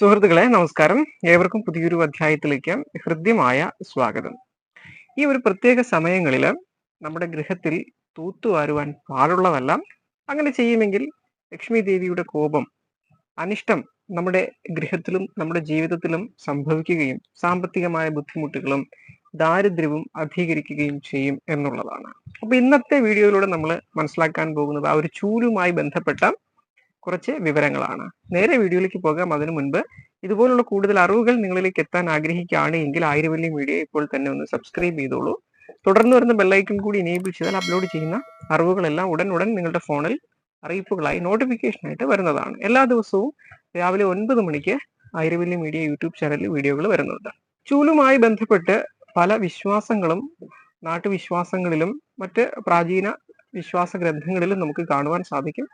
സുഹൃത്തുക്കളെ നമസ്കാരം. ഏവർക്കും പുതിയൊരു അധ്യായത്തിലേക്ക് ഹൃദ്യമായ സ്വാഗതം. ഈ ഒരു പ്രത്യേക സമയങ്ങളിൽ നമ്മുടെ ഗൃഹത്തിൽ തൂത്തുവാരുവാൻ പാടുള്ളതല്ല അങ്ങനെ ചെയ്യുമെങ്കിൽ ലക്ഷ്മി ദേവിയുടെ കോപം അനിഷ്ടം നമ്മുടെ ഗൃഹത്തിലും നമ്മുടെ ജീവിതത്തിലും സംഭവിക്കുകയും സാമ്പത്തികമായ ബുദ്ധിമുട്ടുകളും ദാരിദ്ര്യവും അധികരിക്കുകയും ചെയ്യും എന്നുള്ളതാണ്. അപ്പൊ ഇന്നത്തെ വീഡിയോയിലൂടെ നമ്മൾ മനസ്സിലാക്കാൻ പോകുന്നത് ആ ഒരു ചൂലുമായി ബന്ധപ്പെട്ട കുറച്ച് വിവരങ്ങളാണ്. നേരെ വീഡിയോയിലേക്ക് പോകാം. അതിനു മുൻപ് ഇതുപോലുള്ള കൂടുതൽ അറിവുകൾ നിങ്ങളിലേക്ക് എത്താൻ ആഗ്രഹിക്കുകയാണ് എങ്കിൽ ആയിരവല്ലി മീഡിയ ഇപ്പോൾ തന്നെ ഒന്ന് സബ്സ്ക്രൈബ് ചെയ്തോളൂ. തുടർന്ന് വരുന്ന ബെല്ലൈക്കൺ കൂടി എനേബിൾ ചെയ്താൽ അപ്ലോഡ് ചെയ്യുന്ന അറിവുകളെല്ലാം ഉടൻ ഉടൻ നിങ്ങളുടെ ഫോണിൽ അറിയിപ്പുകളായി നോട്ടിഫിക്കേഷൻ ആയിട്ട് വരുന്നതാണ്. എല്ലാ ദിവസവും രാവിലെ ഒൻപത് മണിക്ക് ആയിരവല്ലി മീഡിയ യൂട്യൂബ് ചാനലിൽ വീഡിയോകൾ വരുന്നുണ്ട്. ചൂലുമായി ബന്ധപ്പെട്ട് പല വിശ്വാസങ്ങളും നാട്ടുവിശ്വാസങ്ങളിലും മറ്റ് പ്രാചീന വിശ്വാസ ഗ്രന്ഥങ്ങളിലും നമുക്ക് കാണുവാൻ സാധിക്കും.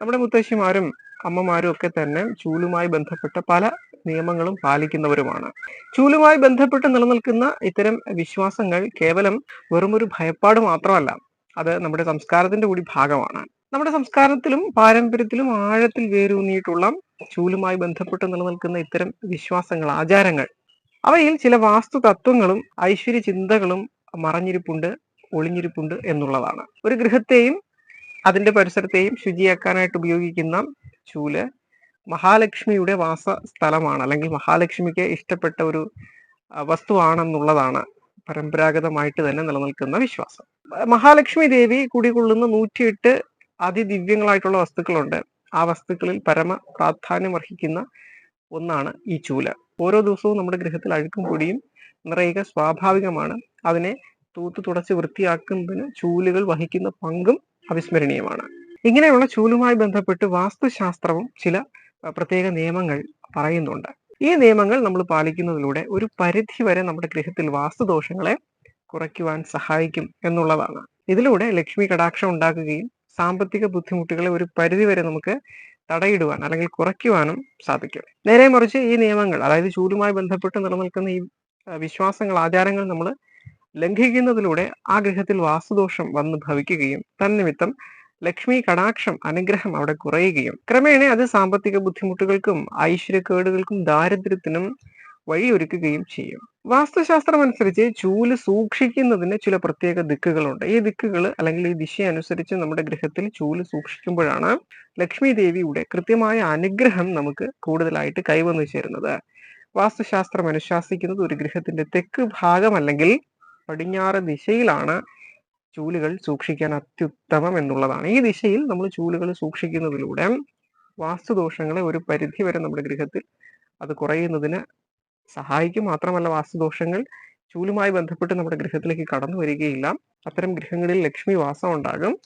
നമ്മുടെ മുത്തശ്ശിമാരും അമ്മമാരും ഒക്കെ തന്നെ ചൂലുമായി ബന്ധപ്പെട്ട പല നിയമങ്ങളും പാലിക്കുന്നവരുമാണ്. ചൂലുമായി ബന്ധപ്പെട്ട് നിലനിൽക്കുന്ന ഇത്തരം വിശ്വാസങ്ങൾ കേവലം വെറുമൊരു ഭയപ്പാട് മാത്രമല്ല അത് നമ്മുടെ സംസ്കാരത്തിന്റെ കൂടി ഭാഗമാണ്. നമ്മുടെ സംസ്കാരത്തിലും പാരമ്പര്യത്തിലും ആഴത്തിൽ വേരൂന്നിയിട്ടുള്ള ചൂലുമായി ബന്ധപ്പെട്ട് നിലനിൽക്കുന്ന ഇത്തരം വിശ്വാസങ്ങൾ ആചാരങ്ങൾ അവയിൽ ചില വാസ്തു തത്വങ്ങളും ഐശ്വര്യ ചിന്തകളും മറഞ്ഞിരിപ്പുണ്ട് ഒളിഞ്ഞിരിപ്പുണ്ട് എന്നുള്ളതാണ്. ഒരു ഗൃഹത്തെയും അതിന്റെ പരിസരത്തെയും ശുചിയാക്കാനായിട്ട് ഉപയോഗിക്കുന്ന ചൂൽ മഹാലക്ഷ്മിയുടെ വാസ സ്ഥലമാണ് അല്ലെങ്കിൽ മഹാലക്ഷ്മിക്ക് ഇഷ്ടപ്പെട്ട ഒരു വസ്തുവാണെന്നുള്ളതാണ് പരമ്പരാഗതമായിട്ട് തന്നെ നിലനിൽക്കുന്ന വിശ്വാസം. മഹാലക്ഷ്മി ദേവി കുടികൊള്ളുന്ന നൂറ്റിയെട്ട് അതിദിവ്യങ്ങളായിട്ടുള്ള വസ്തുക്കളുണ്ട്. ആ വസ്തുക്കളിൽ പരമ പ്രാധാന്യം അർഹിക്കുന്ന ഒന്നാണ് ഈ ചൂൽ. ഓരോ ദിവസവും നമ്മുടെ ഗൃഹത്തിൽ അഴുക്കും പൊടിയും നിറയുക സ്വാഭാവികമാണ്. അതിനെ തൂത്ത് തുടച്ച് വൃത്തിയാക്കുന്നതിന് ചൂലുകൾ വഹിക്കുന്ന പങ്കും അവിസ്മരണീയമാണ്. ഇങ്ങനെയുള്ള ചൂലുമായി ബന്ധപ്പെട്ട് വാസ്തുശാസ്ത്രവും ചില പ്രത്യേക നിയമങ്ങൾ പറയുന്നുണ്ട്. ഈ നിയമങ്ങൾ നമ്മൾ പാലിക്കുന്നതിലൂടെ ഒരു പരിധി വരെ നമ്മുടെ ഗൃഹത്തിൽ വാസ്തുദോഷങ്ങളെ കുറയ്ക്കുവാൻ സഹായിക്കും എന്നുള്ളതാണ്. ഇതിലൂടെ ലക്ഷ്മി കടാക്ഷം ഉണ്ടാക്കുകയും സാമ്പത്തിക ബുദ്ധിമുട്ടുകളെ ഒരു പരിധി വരെ നമുക്ക് തടയിടുവാൻ അല്ലെങ്കിൽ കുറയ്ക്കുവാനും സാധിക്കും. നേരെ മറിച്ച് ഈ നിയമങ്ങൾ അതായത് ചൂലുമായി ബന്ധപ്പെട്ട് നിലനിൽക്കുന്ന ഈ വിശ്വാസങ്ങൾ ആചാരങ്ങൾ നമ്മൾ ലംഘിക്കുന്നതിലൂടെ ആ ഗ്രഹത്തിൽ വാസ്തുദോഷം വന്ന് ഭവിക്കുകയും തന്നിമിത്തം ലക്ഷ്മി കടാക്ഷം അനുഗ്രഹം അവിടെ കുറയുകയും. ക്രമേണ അത് സാമ്പത്തിക ബുദ്ധിമുട്ടുകൾക്കും ഐശ്വര്യക്കേടുകൾക്കും ദാരിദ്ര്യത്തിനും വഴിയൊരുക്കുകയും ചെയ്യും. വാസ്തുശാസ്ത്രം അനുസരിച്ച് ചൂൽ സൂക്ഷിക്കുന്നതിന് ചില പ്രത്യേക ദിക്കുകളുണ്ട്. ഈ ദിക്കുകൾ അല്ലെങ്കിൽ ഈ ദിശ അനുസരിച്ച് നമ്മുടെ ഗൃഹത്തിൽ ചൂൽ സൂക്ഷിക്കുമ്പോഴാണ് ലക്ഷ്മി ദേവിയുടെ കൃത്യമായ അനുഗ്രഹം നമുക്ക് കൂടുതലായിട്ട് കൈവന്നു ചേരുന്നത്. വാസ്തുശാസ്ത്രം അനുശാസിക്കുന്നത് ഒരു ഗൃഹത്തിന്റെ തെക്ക് ഭാഗം അല്ലെങ്കിൽ പടിഞ്ഞാറ് ദിശയിലാണ് ചൂലുകൾ സൂക്ഷിക്കാൻ അത്യുത്തമം എന്നുള്ളതാണ്. ഈ ദിശയിൽ നമ്മൾ ചൂലുകൾ സൂക്ഷിക്കുന്നതിലൂടെ വാസ്തുദോഷങ്ങളെ ഒരു പരിധി വരെ നമ്മുടെ ഗൃഹത്തിൽ അത് കുറയുന്നതിന് സഹായിക്കും. മാത്രമല്ല വാസ്തുദോഷങ്ങൾ ചൂലുമായി ബന്ധപ്പെട്ട് നമ്മുടെ ഗൃഹത്തിലേക്ക് കടന്നു വരികയില്ല. അത്തരം ഗൃഹങ്ങളിൽ ലക്ഷ്മി വാസം ഉണ്ടാകും.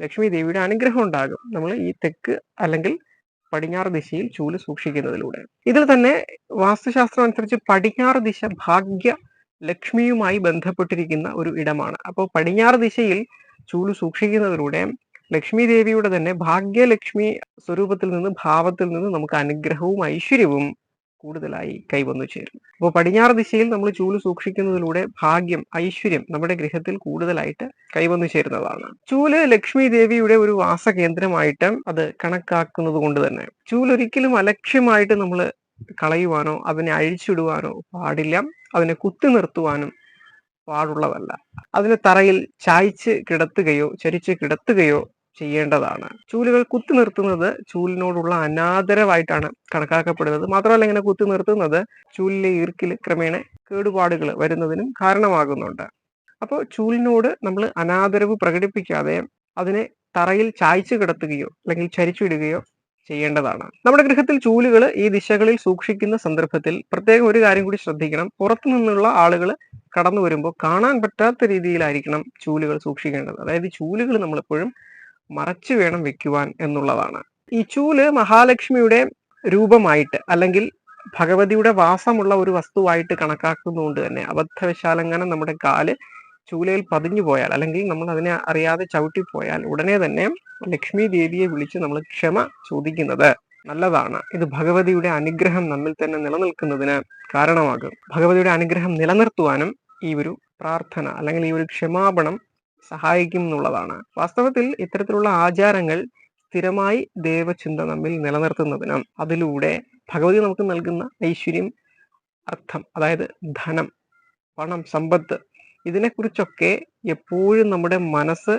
ലക്ഷ്മി ദേവിയുടെ അനുഗ്രഹം ഉണ്ടാകും. നമ്മൾ ഈ തെക്ക് അല്ലെങ്കിൽ പടിഞ്ഞാറ് ദിശയിൽ ചൂൽ സൂക്ഷിക്കുന്നതിലൂടെ. ഇതിൽ തന്നെ വാസ്തുശാസ്ത്രം അനുസരിച്ച് പടിഞ്ഞാറ് ദിശ ഭാഗ്യ ലക്ഷ്മിയുമായി ബന്ധപ്പെട്ടിരിക്കുന്ന ഒരു ഇടമാണ്. അപ്പോൾ പടിഞ്ഞാറ് ദിശയിൽ ചൂൽ സൂക്ഷിക്കുന്നതിലൂടെ ലക്ഷ്മി ദേവിയുടെ തന്നെ ഭാഗ്യലക്ഷ്മി സ്വരൂപത്തിൽ നിന്ന് ഭാവത്തിൽ നിന്ന് നമുക്ക് അനുഗ്രഹവും ഐശ്വര്യവും കൂടുതലായി കൈവന്നു ചേരും. അപ്പോൾ പടിഞ്ഞാറ് ദിശയിൽ നമ്മൾ ചൂൽ സൂക്ഷിക്കുന്നതിലൂടെ ഭാഗ്യം ഐശ്വര്യം നമ്മുടെ ഗൃഹത്തിൽ കൂടുതലായിട്ട് കൈവന്നു ചേരുന്നതാണ്. ചൂൽ ലക്ഷ്മി ദേവിയുടെ ഒരു വാസകേന്ദ്രമായിട്ട് അത് കണക്കാക്കുന്നത് കൊണ്ട് തന്നെ ചൂലൊരിക്കലും അലക്ഷ്യമായിട്ട് നമ്മൾ കളയുവാനോ അവനെ അഴിച്ചിടുവാനോ പാടില്ല. അവനെ കുത്തി നിർത്തുവാനും പാടുള്ളതല്ല. അതിനെ തറയിൽ ചായ്ച്ച് കിടത്തുകയോ ചരിച്ച് കിടത്തുകയോ ചെയ്യേണ്ടതാണ്. ചൂലുകൾ കുത്തി നിർത്തുന്നത് ചൂലിനോടുള്ള അനാദരവായിട്ടാണ് കണക്കാക്കപ്പെടുന്നത്. മാത്രമല്ല ഇങ്ങനെ കുത്തി നിർത്തുന്നത് ചൂലിലെ ഈർക്കിൽ ക്രമേണ കേടുപാടുകൾ വരുന്നതിനും കാരണമാകുന്നുണ്ട്. അപ്പോൾ ചൂലിനോട് നമ്മൾ അനാദരവ് പ്രകടിപ്പിക്കാതെ അതിനെ തറയിൽ ചായ്ച്ചു കിടത്തുകയോ അല്ലെങ്കിൽ ചരിച്ചിടുകയോ ചെയ്യേണ്ടതാണ്. നമ്മുടെ ഗൃഹത്തിൽ ചൂലുകൾ ഈ ദിശകളിൽ സൂക്ഷിക്കുന്ന സന്ദർഭത്തിൽ പ്രത്യേകം ഒരു കാര്യം കൂടി ശ്രദ്ധിക്കണം. പുറത്തു നിന്നുള്ള ആളുകൾ കടന്നു വരുമ്പോൾ കാണാൻ പറ്റാത്ത രീതിയിലായിരിക്കണം ചൂലുകൾ സൂക്ഷിക്കേണ്ടത്. അതായത് ചൂലുകൾ നമ്മളെപ്പോഴും മറച്ചു വേണം വെക്കുവാൻ എന്നുള്ളതാണ്. ഈ ചൂൽ മഹാലക്ഷ്മിയുടെ രൂപമായിട്ട് അല്ലെങ്കിൽ ഭഗവതിയുടെ വാസമുള്ള ഒരു വസ്തുവായിട്ട് കണക്കാക്കുന്നതുകൊണ്ട് തന്നെ അബദ്ധവശാലങ്ങനെ നമ്മുടെ കാൽ ചൂലയിൽ പതിഞ്ഞു പോയാൽ അല്ലെങ്കിൽ നമ്മൾ അതിനെ അറിയാതെ ചവിട്ടിപ്പോയാൽ ഉടനെ തന്നെ ലക്ഷ്മി ദേവിയെ വിളിച്ച് നമ്മൾ ക്ഷമ ചോദിക്കുന്നത് നല്ലതാണ്. ഇത് ഭഗവതിയുടെ അനുഗ്രഹം നമ്മിൽ തന്നെ നിലനിൽക്കുന്നതിന് കാരണമാകും. ഭഗവതിയുടെ അനുഗ്രഹം നിലനിർത്തുവാനും ഈ ഒരു പ്രാർത്ഥന അല്ലെങ്കിൽ ഈ ഒരു ക്ഷമാപണം സഹായിക്കും എന്നുള്ളതാണ്. വാസ്തവത്തിൽ ഇത്തരത്തിലുള്ള ആചാരങ്ങൾ സ്ഥിരമായി ദേവചിന്ത നമ്മിൽ നിലനിർത്തുന്നതിനും അതിലൂടെ ഭഗവതി നമുക്ക് നൽകുന്ന ഐശ്വര്യം അർത്ഥം അതായത് ധനം പണം സമ്പത്ത് ഇതിനെക്കുറിച്ചൊക്കെ എപ്പോഴും നമ്മുടെ മനസ്സ്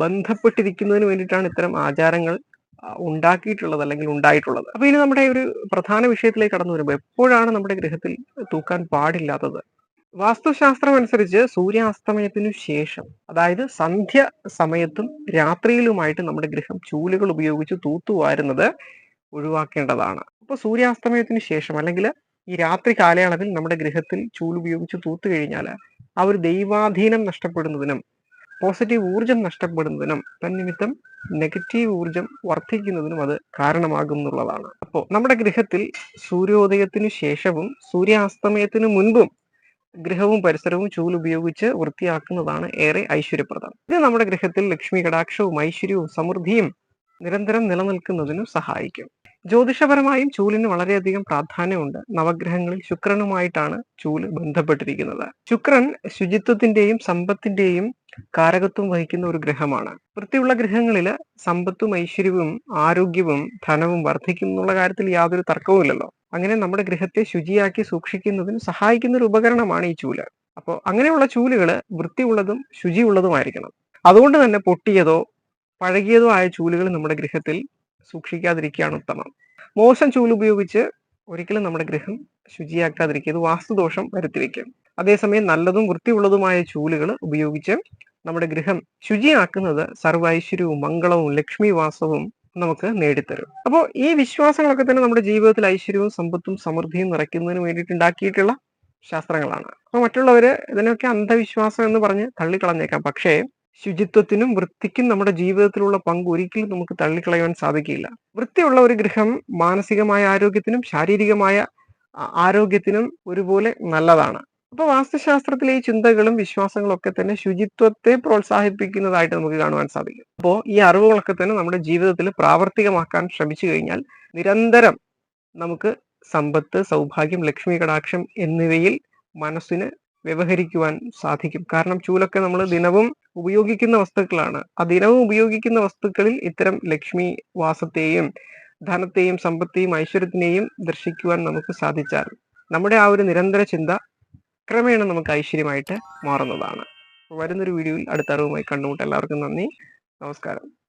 ബന്ധപ്പെട്ടിരിക്കുന്നതിന് വേണ്ടിയിട്ടാണ് ഇത്തരം ആചാരങ്ങൾ ഉണ്ടാക്കിയിട്ടുള്ളത് അല്ലെങ്കിൽ ഉണ്ടായിട്ടുള്ളത്. അപ്പൊ ഇനി നമ്മുടെ ഒരു പ്രധാന വിഷയത്തിലേക്ക് കടന്നു വരുമ്പോൾ എപ്പോഴാണ് നമ്മുടെ ഗൃഹത്തിൽ തൂക്കാൻ പാടില്ലാത്തത്? വാസ്തുശാസ്ത്രം അനുസരിച്ച് സൂര്യാസ്തമയത്തിനു ശേഷം അതായത് സന്ധ്യ സമയത്തും രാത്രിയിലുമായിട്ട് നമ്മുടെ ഗൃഹം ചൂലുകൾ ഉപയോഗിച്ച് തൂത്തുവാരുന്നത് ഒഴിവാക്കേണ്ടതാണ്. അപ്പൊ സൂര്യാസ്തമയത്തിന് ശേഷം അല്ലെങ്കിൽ ഈ രാത്രി കാലയളവിൽ നമ്മുടെ ഗൃഹത്തിൽ ചൂലുപയോഗിച്ച് തൂത്തു കഴിഞ്ഞാൽ ആ ഒരു ദൈവാധീനം നഷ്ടപ്പെടുന്നതിനും പോസിറ്റീവ് ഊർജം നഷ്ടപ്പെടുന്നതിനും തന്നിമിത്തം നെഗറ്റീവ് ഊർജം വർദ്ധിക്കുന്നതിനും അത് കാരണമാകും എന്നുള്ളതാണ്. അപ്പോൾ നമ്മുടെ ഗൃഹത്തിൽ സൂര്യോദയത്തിനു ശേഷവും സൂര്യാസ്തമയത്തിന് മുൻപും ഗൃഹവും പരിസരവും ചൂൽ ഉപയോഗിച്ച് വൃത്തിയാക്കുന്നതാണ് ഏറെ ഐശ്വര്യപ്രദം. ഇത് നമ്മുടെ ഗൃഹത്തിൽ ലക്ഷ്മി കടാക്ഷവും ഐശ്വര്യവും സമൃദ്ധിയും നിരന്തരം നിലനിൽക്കുന്നതിനും സഹായിക്കും. ജ്യോതിഷപരമായും ചൂലിന് വളരെയധികം പ്രാധാന്യമുണ്ട്. നവഗ്രഹങ്ങളിൽ ശുക്രനുമായിട്ടാണ് ചൂൽ ബന്ധപ്പെട്ടിരിക്കുന്നത്. ശുക്രൻ ശുചിത്വത്തിന്റെയും സമ്പത്തിന്റെയും കാരകത്വം വഹിക്കുന്ന ഒരു ഗ്രഹമാണ്. വൃത്തിയുള്ള ഗ്രഹങ്ങളിൽ സമ്പത്തും ഐശ്വര്യവും ആരോഗ്യവും ധനവും വർദ്ധിക്കും എന്നുള്ള കാര്യത്തിൽ യാതൊരു തർക്കവുമില്ലല്ലോ അങ്ങനെ നമ്മുടെ ഗൃഹത്തെ ശുചിയാക്കി സൂക്ഷിക്കുന്നതിന് സഹായിക്കുന്ന ഒരു ഉപകരണമാണ് ഈ ചൂൽ. അപ്പോൾ അങ്ങനെയുള്ള ചൂലുകൾ വൃത്തിയുള്ളതും ശുചിയുള്ളതുമായിരിക്കണം. അതുകൊണ്ട് തന്നെ പൊട്ടിയതോ പഴകിയതോ ആയ ചൂലുകൾ നമ്മുടെ ഗൃഹത്തിൽ സൂക്ഷിക്കാതിരിക്കുകയാണ് ഉത്തമം. മോശം ചൂൽ ഉപയോഗിച്ച് ഒരിക്കലും നമ്മുടെ ഗൃഹം ശുചിയാക്കാതിരിക്കുക ഇത് വാസ്തുദോഷം വരുത്തിവെക്കും അതേസമയം നല്ലതും വൃത്തിയുള്ളതുമായ ചൂലുകൾ ഉപയോഗിച്ച് നമ്മുടെ ഗൃഹം ശുചിയാക്കുന്നത് സർവൈശ്വര്യവും മംഗളവും ലക്ഷ്മി വാസവും നമുക്ക് നേടിത്തരും. അപ്പോൾ ഈ വിശ്വാസങ്ങളൊക്കെ തന്നെ നമ്മുടെ ജീവിതത്തിൽ ഐശ്വര്യവും സമ്പത്തും സമൃദ്ധിയും നിറയ്ക്കുന്നതിന് വേണ്ടിയിട്ട് ഉണ്ടാക്കിയിട്ടുള്ള ശാസ്ത്രങ്ങളാണ്. അപ്പോൾ മറ്റുള്ളവര് ഇതിനൊക്കെ അന്ധവിശ്വാസം എന്ന് പറഞ്ഞ് തള്ളിക്കളഞ്ഞേക്കാം. പക്ഷേ ശുചിത്വത്തിനും വൃത്തിക്കും നമ്മുടെ ജീവിതത്തിലുള്ള പങ്ക് ഒരിക്കലും നമുക്ക് തള്ളിക്കളയാൻ സാധിക്കില്ല. വൃത്തിയുള്ള ഒരു ഗൃഹം മാനസികമായ ആരോഗ്യത്തിനും ശാരീരികമായ ആരോഗ്യത്തിനും ഒരുപോലെ നല്ലതാണ്. അപ്പൊ വാസ്തുശാസ്ത്രത്തിലെ ഈ ചിന്തകളും വിശ്വാസങ്ങളും ഒക്കെ തന്നെ ശുചിത്വത്തെ പ്രോത്സാഹിപ്പിക്കുന്നതായിട്ട് നമുക്ക് കാണുവാൻ സാധിക്കും. അപ്പോൾ ഈ അറിവുകളൊക്കെ തന്നെ നമ്മുടെ ജീവിതത്തിൽ പ്രാവർത്തികമാക്കാൻ ശ്രമിച്ചു കഴിഞ്ഞാൽ നിരന്തരം നമുക്ക് സമ്പത്ത് സൗഭാഗ്യം ലക്ഷ്മി കടാക്ഷം എന്നിവയിൽ മനസ്സിന് വ്യവഹരിക്കുവാൻ സാധിക്കും. കാരണം ചൂലൊക്കെ നമ്മൾ ദിനവും ഉപയോഗിക്കുന്ന വസ്തുക്കളാണ്. ആ ദിനവും ഉപയോഗിക്കുന്ന വസ്തുക്കളിൽ ഇത്തരം ലക്ഷ്മി വാസത്തെയും ധനത്തെയും സമ്പത്തെയും ഐശ്വര്യത്തിനെയും ദർശിക്കുവാൻ നമുക്ക് സാധിച്ചാൽ നമ്മുടെ ആ ഒരു നിരന്തര ചിന്ത ക്രമേണ നമുക്ക് ഐശ്വര്യമായിട്ട് മാറുന്നതാണ്. വരുന്നൊരു വീഡിയോയിൽ അടുത്ത അറിവുമായി കണ്ടുമുട്ട എല്ലാവർക്കും നന്ദി. നമസ്കാരം.